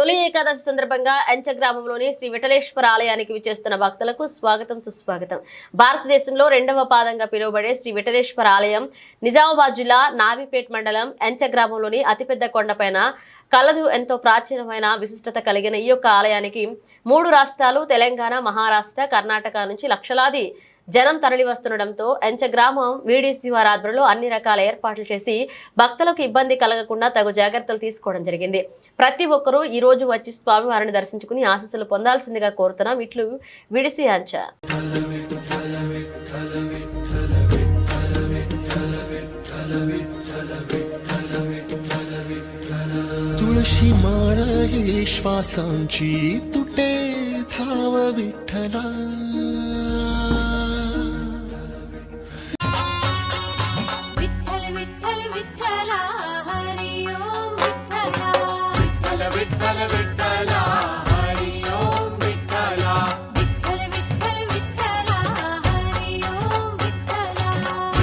తొలి ఏకాదశి సందర్భంగా ఎంచ గ్రామంలోని శ్రీ విఠలేశ్వర ఆలయానికి విచ్చేస్తున్న భక్తులకు స్వాగతం సుస్వాగతం. భారతదేశంలో రెండవ పాదంగా పిలువబడే శ్రీ విఠలేశ్వర ఆలయం నిజామాబాద్ జిల్లా నావిపేట్ మండలం ఎంచ గ్రామంలోని అతిపెద్ద కొండపైన కలదు ఎంతో ప్రాచీనమైన విశిష్టత కలిగిన ఈ యొక్క ఆలయానికి మూడు రాష్ట్రాలు తెలంగాణ మహారాష్ట్ర కర్ణాటక నుంచి లక్షలాది జనం తరలి వస్తుండటంతో ఎంచ గ్రామం వీడీసీ వారి ఆధ్వర్యంలో అన్ని రకాల ఏర్పాట్లు చేసి భక్తులకు ఇబ్బంది కలగకుండా తగు జాగ్రత్తలు తీసుకోవడం జరిగింది ప్రతి ఒక్కరూ ఈ రోజు వచ్చి స్వామివారిని దర్శించుకుని ఆశీస్సులు పొందాల్సిందిగా కోరుతున్నాం ఇట్లు విడిసి అంచ तुळशी माळ ही श्वासांची तुटे धाव विठ्ठला विठ्ठल విఠలా విఠలా విఠలా.